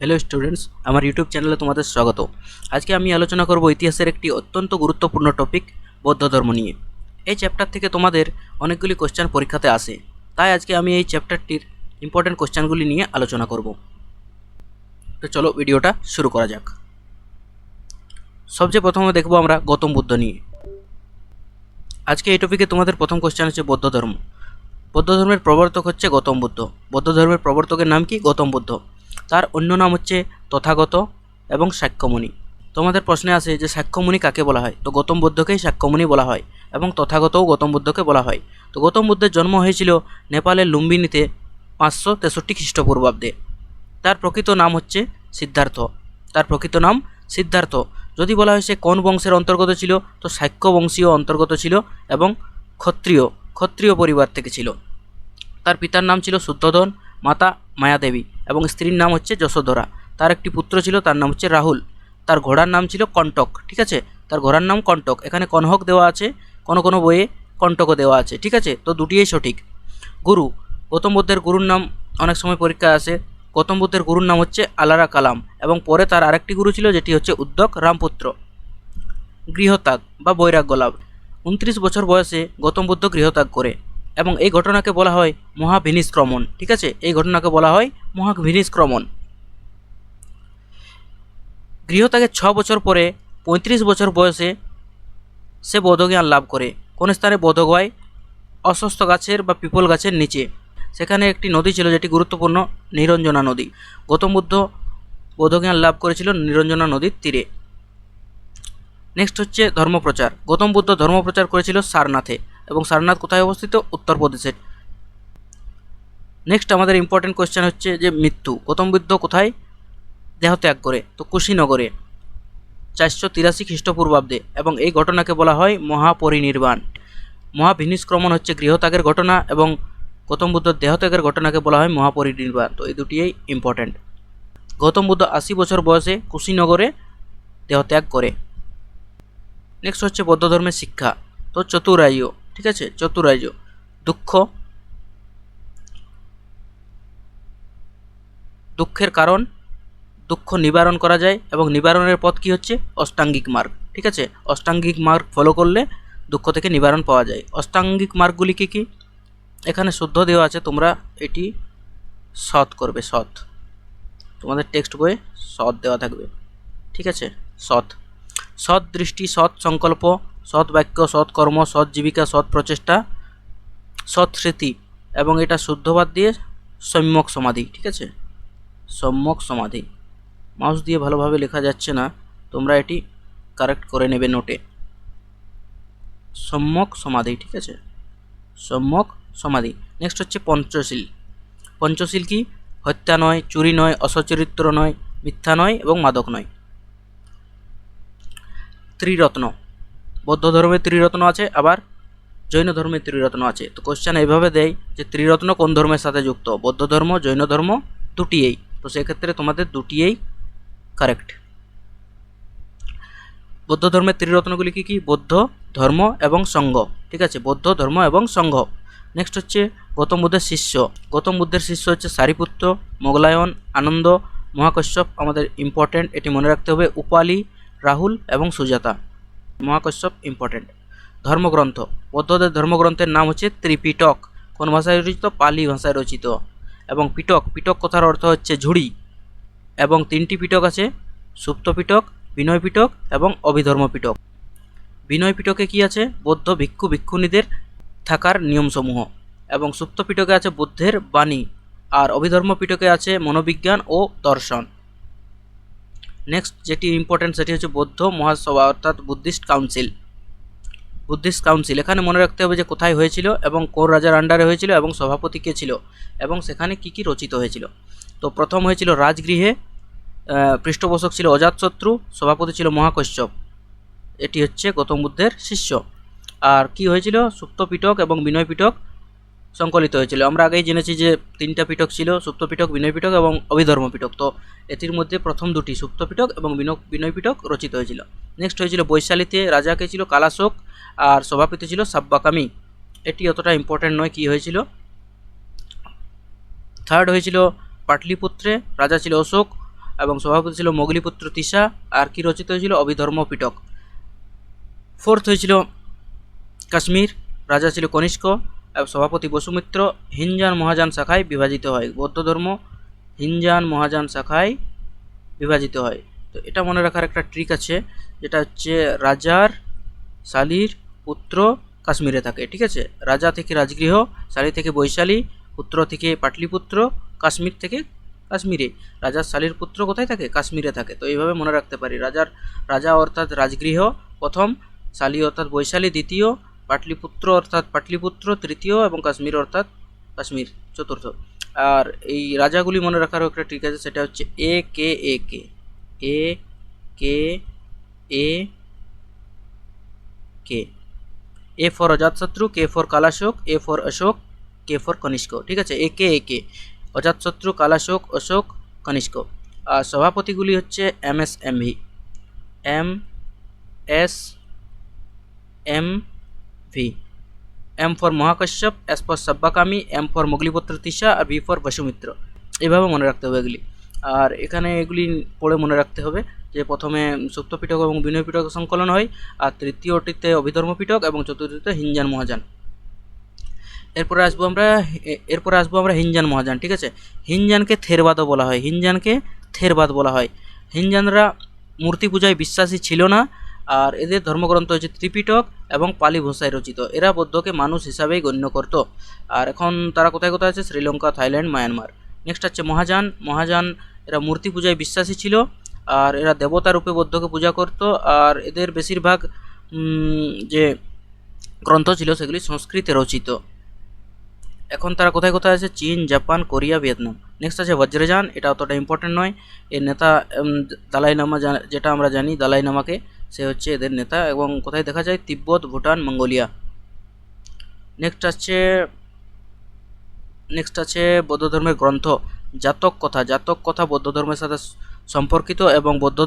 Hello students আমার YouTube চ্যানেলে তোমাদের স্বাগত। আজকে আমি আলোচনা করব ইতিহাসের একটি অত্যন্ত গুরুত্বপূর্ণ টপিক বৌদ্ধ ধর্ম নিয়ে। এই চ্যাপ্টার থেকে তোমাদের অনেকগুলি কোশ্চেন পরীক্ষাতে আসে। তাই আজকে আমি এই চ্যাপ্টারটির ইম্পর্টেন্ট কোশ্চেনগুলি নিয়ে আলোচনা করব। তো চলো ভিডিওটা শুরু করা যাক। সবচেয়ে প্রথমে দেখব আমরা গৌতম বুদ্ধ নিয়ে। আজকে এই টপিকে তোমাদের প্রথম কোশ্চেন হচ্ছে বৌদ্ধ ধর্ম। বৌদ্ধ ধর্মের প্রবর্তক হচ্ছে গৌতম বুদ্ধ। বৌদ্ধ ধর্মের প্রবর্তকের নাম কি? গৌতম বুদ্ধ। তার অন্য নাম হচ্ছে তথাগত এবং সাক্ষ্যমণি। তোমাদের প্রশ্নে আসে যে সাক্ষ্যমণি কাকে বলা হয়? তো গৌতম বুদ্ধকেই সাক্ষ্যমণি বলা হয় এবং তথাগতও গৌতম বুদ্ধকে বলা হয়। তো গৌতম বুদ্ধের জন্ম হয়েছিল নেপালের লুম্বিনীতে পাঁচশো তেষট্টি খ্রিস্টপূর্বাব্দে। তার প্রকৃত নাম হচ্ছে সিদ্ধার্থ। তার প্রকৃত নাম সিদ্ধার্থ। যদি বলা হয় সে কোন বংশের অন্তর্গত ছিল, তো সাক্ষ্য বংশীয় অন্তর্গত ছিল এবং ক্ষত্রিয় ক্ষত্রিয় পরিবার থেকে ছিল। তার পিতার নাম ছিল শুদ্ধোধন, মাতা মায়াদেবী। এবং স্ত্রীর নাম হচ্ছে যশোধরা। তার একটি পুত্র ছিল, তার নাম হচ্ছে রাহুল। তার ঘোড়ার নাম ছিল কণ্টক ঠিক আছে? তার ঘোড়ার নাম কণ্টক এখানে কনহক দেওয়া আছে, কোনো কোনো বইয়ে কণ্টকও দেওয়া আছে, ঠিক আছে? তো দুটিই সঠিক। গুরু, গৌতম বুদ্ধের গুরুর নাম অনেক সময় পরীক্ষা আসে। গৌতম বুদ্ধের গুরুর নাম হচ্ছে আলারা কালাম এবং পরে তার আরেকটি গুরু ছিল, যেটি হচ্ছে উদ্যোগ রামপুত্র। গৃহত্যাগ বা বৈরাগ্য লাভ। উনত্রিশ বছর বয়সে গৌতম বুদ্ধ গৃহত্যাগ করে। এবং এই ঘটনাকে বলা হয় মহাভিনিষ্ক্রমণ ঠিক আছে? এই ঘটনাকে বলা হয় মহাভিনিষ্ক্রমণ গৃহত্যাগের ছ বছর পরে, পঁয়ত্রিশ বছর বয়সে সে বোধজ্ঞান লাভ করে। কোন স্থানে বোধগয় অস্বস্থ গাছের বা পিপল গাছের নিচে। সেখানে একটি নদী ছিল যেটি গুরুত্বপূর্ণ নিরঞ্জনা নদী। গৌতম বুদ্ধ বোধজ্ঞান লাভ করেছিল নিরঞ্জনা নদীর তীরে। নেক্সট হচ্ছে ধর্মপ্রচার। গৌতম বুদ্ধ ধর্মপ্রচার করেছিল সারনাথে। এবং সারনাথ কোথায় অবস্থিত? উত্তরপ্রদেশের। নেক্সট আমাদের ইম্পর্টেন্ট কোয়েশ্চেন হচ্ছে যে মৃত্যু। গৌতম বুদ্ধ কোথায়? দেহত্যাগ করে, তো কুশীনগরে। চারশো তিরাশি খ্রিস্টপূর্বাব্দে এবং এই ঘটনাকে বলা হয় মহাপরিনির্বাণ। মহাভিনিষ্ক্রমণ হচ্ছে গৃহত্যাগের ঘটনা এবং গৌতম বুদ্ধ দেহত্যাগের ঘটনাকে বলা হয় মহাপরিনির্বাণ। তো এই দুটিই ইম্পর্ট্যান্ট গৌতম বুদ্ধ আশি বছর বয়সে কুশীনগরে দেহত্যাগ করে। নেক্সট হচ্ছে বৌদ্ধ ধর্মের শিক্ষা। তো চতুরার্য ঠিক আছে? চতুরার্য দুঃখ। দুঃখের কারণ, দুঃখ নিবারণ করা যায় এবং নিবারণের পথ কি হচ্ছে? অষ্টাঙ্গিক মার্গ। ঠিক আছে? অষ্টাঙ্গিক মার্গ ফলো করলে দুঃখ থেকে নিবারণ পাওয়া যায়। অষ্টাঙ্গিক মার্গগুলি কী কী? এখানে শুদ্ধ দেওয়া আছে, তোমরা এটি সৎ করবে, সৎ। তোমাদের টেক্সট বইয়ে সৎ দেওয়া থাকবে। ঠিক আছে? সৎ। সৎ দৃষ্টি, সৎ সংকল্প সৎ বাক্য, সৎ কর্ম, সৎ জীবিকা, সৎ প্রচেষ্টা, সৎ স্মৃতি এবং এটা শুদ্ধবাদ দিয়ে সম্যক সমাধি, ঠিক আছে? সম্যক সমাধি। মাউস দিয়ে ভালোভাবে লেখা যাচ্ছে না, তোমরা এটি কারেক্ট করে নেবে নোটে সম্যক সমাধি, ঠিক আছে? সম্যক সমাধি। নেক্সট হচ্ছে পঞ্চশীল। পঞ্চশীল কি? হত্যা নয়, চুরি নয়, অসচরিত্র নয়, মিথ্যা নয় এবং মাদক নয়। ত্রিরত্ন। বৌদ্ধ ধর্মের ত্রিরত্ন আছে, আবার জৈন ধর্মের ত্রিরত্ন আছে। তো কোশ্চেন এইভাবে দেয় যে ত্রিরত্ন কোন ধর্মের সাথে যুক্ত? বৌদ্ধ ধর্ম, জৈন ধর্ম দুটিয়েই। তো সেক্ষেত্রে তোমাদের দুটিয়েই কারেক্ট বৌদ্ধ ধর্মের ত্রিরত্নগুলি কী কী? বৌদ্ধ ধর্ম এবং সংঘ ঠিক আছে? বৌদ্ধ ধর্ম এবং সংঘ নেক্সট হচ্ছে গৌতম বুদ্ধের শিষ্য। গৌতম বুদ্ধের শিষ্য হচ্ছে সারিপুত্র, মোগলায়ন, আনন্দ, মহাকশ্যপ। আমাদের ইম্পর্ট্যান্ট এটি মনে রাখতে হবে। উপালি, রাহুল এবং সুজাতা। মহাকশ্যপ ইম্পর্ট্যান্ট ধর্মগ্রন্থ। বৌদ্ধদের ধর্মগ্রন্থের নাম হচ্ছে ত্রিপিটক। কোন ভাষায় রচিত? পালি ভাষায় রচিত। এবং পিটক পিটক কথার অর্থ হচ্ছে ঝুড়ি। এবং তিনটি পিটক আছে সুপ্ত পিটক বিনয় পিটক এবং অভিধর্ম পিটক বিনয় পিটকে কি আছে? বৌদ্ধ ভিক্ষু ভিক্ষুণীদের থাকার নিয়মসমূহ। এবং সুপ্ত পিটকে আছে বুদ্ধের বাণী। আর অভিধর্ম পিটকে আছে মনোবিজ্ঞান ও দর্শন। নেক্সট যেটি ইম্পর্টেন্ট সেটি হচ্ছে বৌদ্ধ মহাসভা, অর্থাৎ বুদ্ধিস্ট কাউন্সিল বুদ্ধিস্ট কাউন্সিল এখানে মনে রাখতে হবে যে কোথায় হয়েছিল এবং কোন রাজার আন্ডারে হয়েছিল এবং সভাপতি কে ছিল এবং সেখানে কি কি রচিত হয়েছিল। তো প্রথম হয়েছিল রাজগৃহে পৃষ্ঠপোষক ছিল অজাতশত্রু সভাপতি ছিল মহাকশ্যপ। এটি হচ্ছে গৌতম বুদ্ধের শিষ্য। আর কি হয়েছিল? সুপ্ত পিটক এবং বিনয় পিটক সংকলিত হয়েছিল। আমরা আগেই জেনেছি যে তিনটা পিটক ছিল, সুপ্ত পিটক বিনয় পিটক এবং অভিধর্ম পিটক তো এটির মধ্যে প্রথম দুটি সুপ্ত পিটক এবং বিনয় পিটক রচিত হয়েছিল। নেক্সট হয়েছিল বৈশালীতে রাজাকে ছিল? কালাশোক আর সভাপতি ছিল সাব্বাকামি। এটি অতটা ইম্পর্ট্যান্ট নয় কি হয়েছিল। থার্ড হয়েছিল পাটলিপুত্রে, রাজা ছিল অশোক এবং সভাপতি ছিল মোগলিপুত্র তিসা আর কি রচিত হয়েছিল? অভিধর্ম পিটক ফোর্থ হয়েছিল কাশ্মীর, রাজা ছিল কনিষ্ক। সভাপতি বসুমিত্র হিনজান মহাযান শাখায় বিভাজিত হয়। বৌদ্ধ ধর্ম হিনজান মহাযান শাখায় বিভাজিত হয়। তো এটা মনে রাখার একটা ট্রিক আছে, যেটা হচ্ছে রাজার শালির পুত্র কাশ্মীরে থাকে, ঠিক আছে? রাজা থেকে রাজগৃহ, শালি থেকে বৈশালী, পুত্র থেকে পাটলিপুত্র, কাশ্মীর থেকে কাশ্মীরে। রাজার শালির পুত্র কোথায় থাকে? কাশ্মীরে থাকে। তো এইভাবে মনে রাখতে পারি। রাজার, রাজা অর্থাৎ রাজগৃহ প্রথম, শালি অর্থাৎ বৈশালী দ্বিতীয় পাটলিপুত্র অর্থাৎ পাটলিপুত্র তৃতীয় এবং কাশ্মীর অর্থাৎ কাশ্মীর চতুর্থ। আর এই রাজাগুলি মনে রাখারও একটা ট্রিক আছে, সেটা হচ্ছে A K A K. A K A K. A for Ajatashatru, K for Kalashoka, A for Ashoka, K for Kanishka. ঠিক আছে, এ কে এ কে। অজাতশত্রু, কালাশোক, অশোক, কনিষ্ক। আর সভাপতিগুলি হচ্ছে M S M V. M S M V M for Mahakashyapa S for Sabbakami M for Moggaliputta Tissa R V for Vasumitra এভাবে মনে রাখতে হবে এগুলি। আর এখানে এগুলি পড়ে মনে রাখতে হবে যে প্রথমে সুপ্ত পিটক এবং বিনয় পিটক সংকলন হয়, আর তৃতীয়টিতে অভিধর্ম পিটক এবং চতুর্থীতে হিনজান মহাযান। এরপরে আসব আমরা এরপরে আসব আমরা হিনজান মহাযান, ঠিক আছে? হিনজানকে থেরবাদও বলা হয়। হিনজানকে থেরবাদ বলা হয়। হিনজানরা মূর্তি পূজায় বিশ্বাসী ছিল না আর এদের ধর্মগ্রন্থ হচ্ছে ত্রিপিটক এবং পালি ভাষায় রচিত। এরা বৌদ্ধকে মানুষ হিসাবেই গণ্য করত। আর এখন তারা কোথায় কোথায় আছে? Sri Lanka Thailand Myanmar. নেক্সট হচ্ছে মহাযান। মহাযান এরা মূর্তি পূজায় বিশ্বাসী ছিল। আর এরা দেবতা রূপে বৌদ্ধকে পূজা করত। আর এদের বেশিরভাগ যে গ্রন্থ ছিল সেগুলি সংস্কৃতে রচিত। এখন তারা কোথায় কোথায় আছে? চীন জাপান কোরিয়া ভিয়েতনাম। নেক্সট আছে বজ্রযান। এটা অতটা ইম্পর্টেন্ট নয়। এর নেতা উম, দালাই লামা যেটা আমরা জানি দালাই লামাকে সে হচ্ছে এদের নেতা এবং কোথায় দেখা যায়? তিব্বত, ভুটান, মঙ্গোলিয়া। নেক্সট আছে নেক্সট আছে বৌদ্ধ ধর্মের গ্রন্থ। জাতক কথা। জাতক কথা বৌদ্ধ ধর্মের সাথে সম্পর্কিত এবং বৌদ্ধ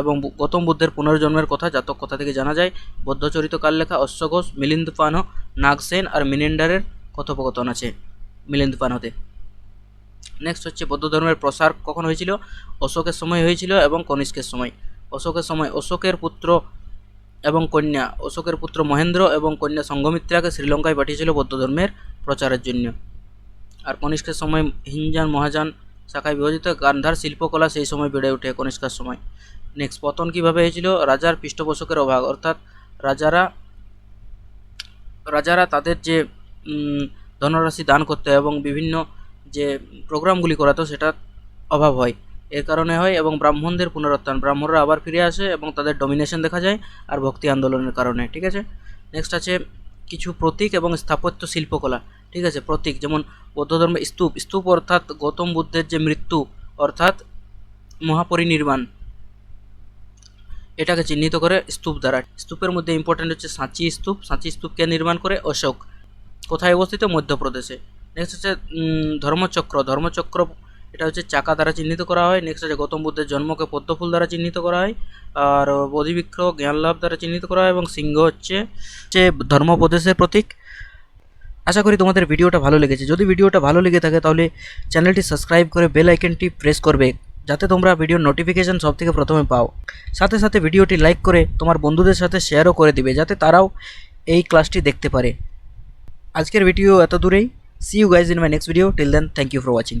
এবং গৌতম বুদ্ধের পুনর্জন্মের কথা জাতক কথা থেকে জানা যায়। বৌদ্ধচরিত কাল লেখা অশ্বঘোষ মিলিন্দ পানহ নাগসেন আর মিনেন্ডারের কথোপকথন আছে মিলিন্দ পানহতে নেক্সট হচ্ছে বৌদ্ধ ধর্মের প্রসার কখন হয়েছিল? অশোকের সময় হয়েছিল এবং কনিষ্কের সময়। অশোকের সময় অশোকের পুত্র এবং কন্যা, অশোকের পুত্র মহেন্দ্র এবং কন্যা সঙ্গমিত্রাকে শ্রীলঙ্কায় পাঠিয়েছিল বৌদ্ধ ধর্মের প্রচারের জন্য। আর কনিষ্কের সময় হিনজান মহাযান শাখায় বিভাজিত গান্ধার শিল্পকলা সেই সময় বেড়ে ওঠে কনিষ্কার সময়। নেক্সট পতন কীভাবে হয়েছিল? রাজার পৃষ্ঠপোষকের অভাব। অর্থাৎ রাজারা রাজারা তাদের যে ধনরাশি দান করতে এবং বিভিন্ন যে প্রোগ্রামগুলি করাতো সেটা অভাব হয়। এর কারণে হয় এবং ব্রাহ্মণদের পুনরুত্থান। ব্রাহ্মণরা আবার ফিরে আসে এবং তাদের ডমিনেশন দেখা যায় আর ভক্তি আন্দোলনের কারণে, ঠিক আছে? নেক্সট আছে কিছু প্রতীক এবং স্থাপত্য শিল্পকলা, ঠিক আছে? প্রতীক যেমন বৌদ্ধ ধর্মে স্তূপ স্তূপ অর্থাৎ গৌতম বুদ্ধের যে মৃত্যু অর্থাৎ মহাপরিনির্বাণ, এটাকে চিহ্নিত করে স্তূপ দ্বারা। স্তূপের মধ্যে ইম্পর্টেন্ট হচ্ছে সাঁচি স্তূপ, সাঁচি স্তূপকে নির্মাণ করে অশোক। কোথায় অবস্থিত? মধ্যপ্রদেশে। নেক্সট হচ্ছে ধর্মচক্র। ধর্মচক্র এটা হচ্ছে চাকা দ্বারা চিহ্নিত করা হয় নেক্সট হচ্ছে গৌতম বুদ্ধের জন্মকে পদ্মফুল দ্বারা চিহ্নিত করা হয়, আর বোধিবৃক্ষ জ্ঞানলাভ দ্বারা চিহ্নিত করা হয় এবং সিংহ হচ্ছে যে ধর্মপ্রদেশের প্রতীক। আশা করি তোমাদের ভিডিওটা ভালো লেগেছে। যদি ভিডিওটা ভালো লেগে থাকে তাহলে চ্যানেলটি সাবস্ক্রাইব করে বেল আইকনটি প্রেস করবে, যাতে তোমরা ভিডিওর নোটিফিকেশন সব থেকে প্রথমে পাও। সাথে সাথে ভিডিওটি লাইক করে তোমার বন্ধুদের সাথে শেয়ারও করে দিবে, যাতে তারাও এই ক্লাসটি দেখতে পারে। আজকের ভিডিও এত দূরেই। See you guys in my next video till then thank you for watching